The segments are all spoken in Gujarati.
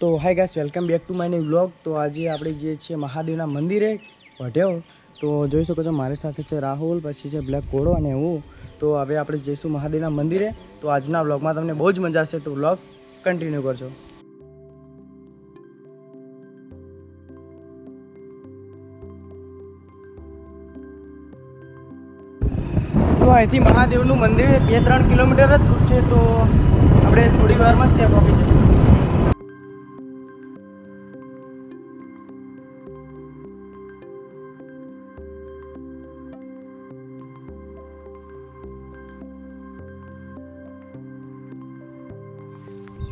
તો hi guys welcome back to my new vlog તો આજે આપણે જે છે મહાદેવના મંદિરે વઢ્યો તો જોઈ શકો છો મારી સાથે છે રાહુલ, પછી છે બ્લેક કોડો અને હું. તો હવે આપણે જઈશું મહાદેવના મંદિરે. તો આજના વ્લોગમાં તમને બહુ જ મજા આવશે. તો વ્લોગ કન્ટિન્યુ કરજો. તો અહીંથી મહાદેવનું મંદિર બે ત્રણ કિલોમીટર જ દૂર છે. તો આપણે થોડી વારમાં ત્યાં પહોંચી જઈશું.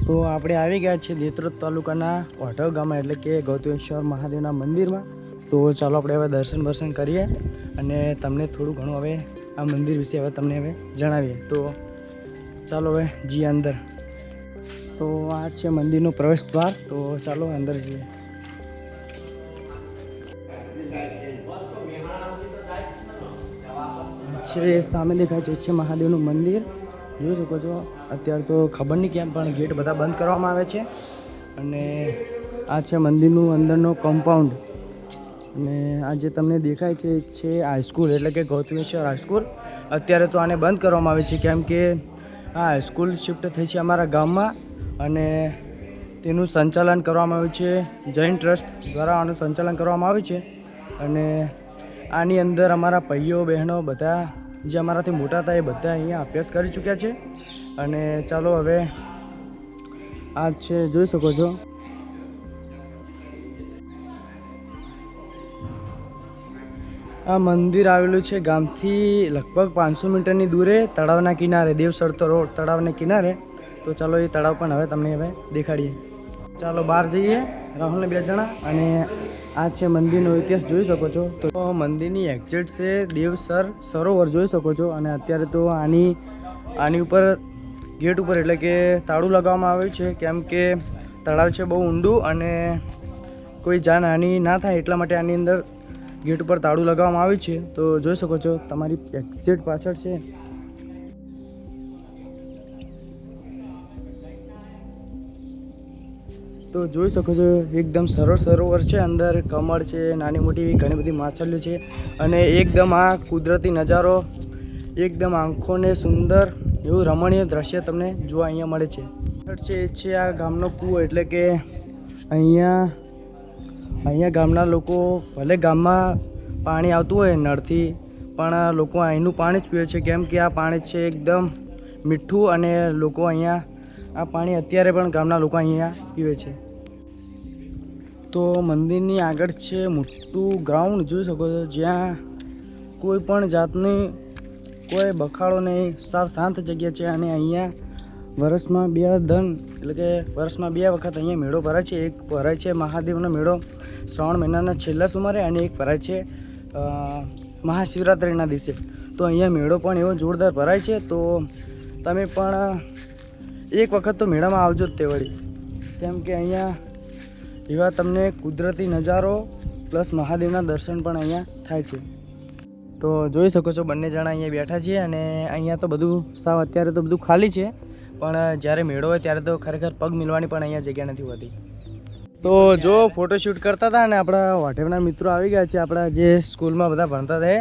તો આપણે આવી ગયા છીએ દેત્રોદ તાલુકાના ઓઢવ ગામમાં, એટલે કે ગૌતમેશ્વર મહાદેવના મંદિરમાં. તો ચાલો આપણે હવે દર્શન બર્શન કરીએ અને તમને થોડું ઘણું હવે આ મંદિર વિશે હવે તમને હવે જણાવીએ. તો ચાલો હવે જઈએ અંદર. તો આ છે મંદિરનો પ્રવેશ દ્વાર. તો ચાલો અંદર જઈએ. છે, સામે દેખાય છે છે મહાદેવનું મંદિર. જોઈ શકો છો, અત્યારે તો ખબર નહીં કેમ પણ ગેટ બધા બંધ કરવામાં આવે છે. અને આ છે મંદિરનું અંદરનો કમ્પાઉન્ડ અને આ જે તમને દેખાય છે છે હાઈસ્કૂલ એટલે કે ગૌતમેશ્વર હાઈસ્કૂલ અત્યારે તો આને બંધ કરવામાં આવે છે, કેમ કે આ હાઈસ્કૂલ શિફ્ટ થઈ છે અમારા ગામમાં. અને તેનું સંચાલન કરવામાં આવ્યું છે, જૈન ટ્રસ્ટ દ્વારા આનું સંચાલન કરવામાં આવ્યું છે. અને આની અંદર અમારા ભાઈઓ, બહેનો બધા જે અમારાથી મોટા હતા એ બધા અહીંયા અભ્યાસ કરી ચૂક્યા છે. અને ચાલો હવે આ છે, જોઈ શકો છો. આ મંદિર આવેલું છે ગામથી લગભગ પાંચસો મીટરની દૂરે, તળાવના કિનારે દેવસરતો રોડ, તળાવના કિનારે. તો ચાલો એ તળાવ પણ હવે તમને હવે દેખાડીએ. ચાલો બહાર જઈએ, રાહુલને બે જણા અને આ છે મંદિરનો ઇતિહાસ, જોઈ શકો છો. તો મંદિરની એક્ઝેક્ટ છે દેવસર સરોવર જોઈ શકો છો. અને અત્યારે તો આની આની ઉપર ગેટ ઉપર એટલે કે તાળું લગાવવામાં આવ્યું છે. કેમ કે તળાવ છે બહુ ઊંડું અને કોઈ જાનહાનિ ના થાય એટલા માટે આની અંદર ગેટ ઉપર તાળું લગાવવામાં આવ્યું છે. તો જોઈ શકો છો, તમારી એક્ઝેક્ટ પાછળ છે. તો જોઈ શકો છો, એકદમ સરળ સરોવર છે, અંદર કમળ છે, નાની મોટી એવી ઘણી બધી માછલીઓ છે અને એકદમ આ કુદરતી નજારો, એકદમ આંખોને સુંદર એવું રમણીય દ્રશ્ય તમને જોવા અહીંયા મળે છે. છે, એ છે આ ગામનો કૂવો, એટલે કે અહીંયા અહીંયા ગામના લોકો ભલે ગામમાં પાણી આવતું હોય નળથી, પણ લોકો અહીંનું પાણી જ પીવે છે, કેમ કે આ પાણી છે એકદમ મીઠું અને લોકો અહીંયા આ પાણી અત્યારે પણ ગામના લોકો અહીંયા પીવે છે. તો મંદિરની આગળ છે મોટું ગ્રાઉન્ડ જોઈ શકો છો, જ્યાં કોઈ પણ જાતની કોઈ બખાડો નહીં, સાવ શાંત જગ્યા છે અને અહીંયા વર્ષમાં બે ધન, એટલે કે વર્ષમાં બે વખત અહીંયા મેળો ભરાય છે. એક ભરાય છે મહાદેવનો મેળો શ્રાવણ મહિનાના છેલ્લા સુમારે અને એક ભરાય છે મહાશિવરાત્રિના દિવસે. તો અહીંયા મેળો પણ એવો જોરદાર ભરાય છે. તો તમે પણ એક વખત તો મેળામાં આવજો જ તે વળી. કેમ કે અહીંયા એવા તમને કુદરતી નજારો પ્લસ મહાદેવના દર્શન પણ અહીંયા થાય છે. તો જોઈ શકો છો બંને જણા અહીંયા બેઠા છીએ અને અહીંયા તો બધું સાવ અત્યારે તો બધું ખાલી છે, પણ જ્યારે મેળો હોય ત્યારે તો ખરેખર પગ મિલવાની પણ અહીંયા જગ્યા નથી હોતી. તો જો ફોટોશૂટ કરતા હતા અને આપણા વાટેવના મિત્રો આવી ગયા છે, આપણા જે સ્કૂલમાં બધા ભણતા હતા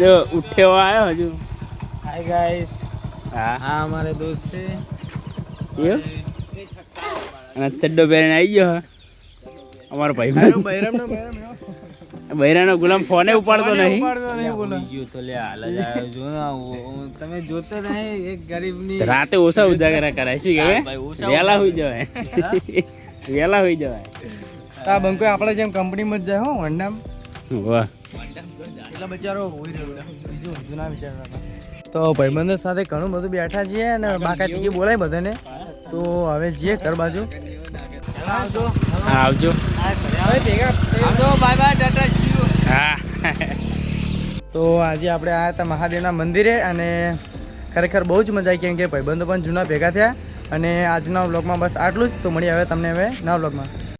જો ઉઠ્યો આવ્યો હજુ. હાય ગાઈસ હા. હા અમારે દોસ્ત છે. યો અને ચડ્ડો પહેરીને આવી ગયો હે. અમારો ભાઈ બૈરાનો ગુલામ ફોને ઉપાડતો નહીં. તો લે હાલ જ આવ્યો જો ને તમે જોતો નહીં એક ગરીબની રાતે ઓછા ઉજાગરા કરાય. શું ભાઈ, કહેવાય? ઓછા હોઈ જવાય. વહેલા હોઈ જવાય. આ બંકો આપણે જેમ કંપનીમાં જ જાય હો વંડામ. વાહ. એટલે બચારો હોઈ રહ્યો. બીજું જૂના વિચાર હતા. તો ભાઈબંધો સાથે ઘણું બધું બેઠા છીએ અને બાકા ચીકી બોલાય બધાને. તો હવે જઈએ ઘર બાજુ. હા આવજો. હવે ભેગા બાય બાય ટાટા હા. તો આજે આપણે આવ્યા હતા મહાદેવના મંદિરે અને ખરેખર બહુ જ મજા આવી કેમ કે ભાઈબંધો પણ જૂના ભેગા થયા. અને આજના વ્લોગમાં બસ આટલું જ. તો મળી હવે તમને હવે નવા વ્લોગમાં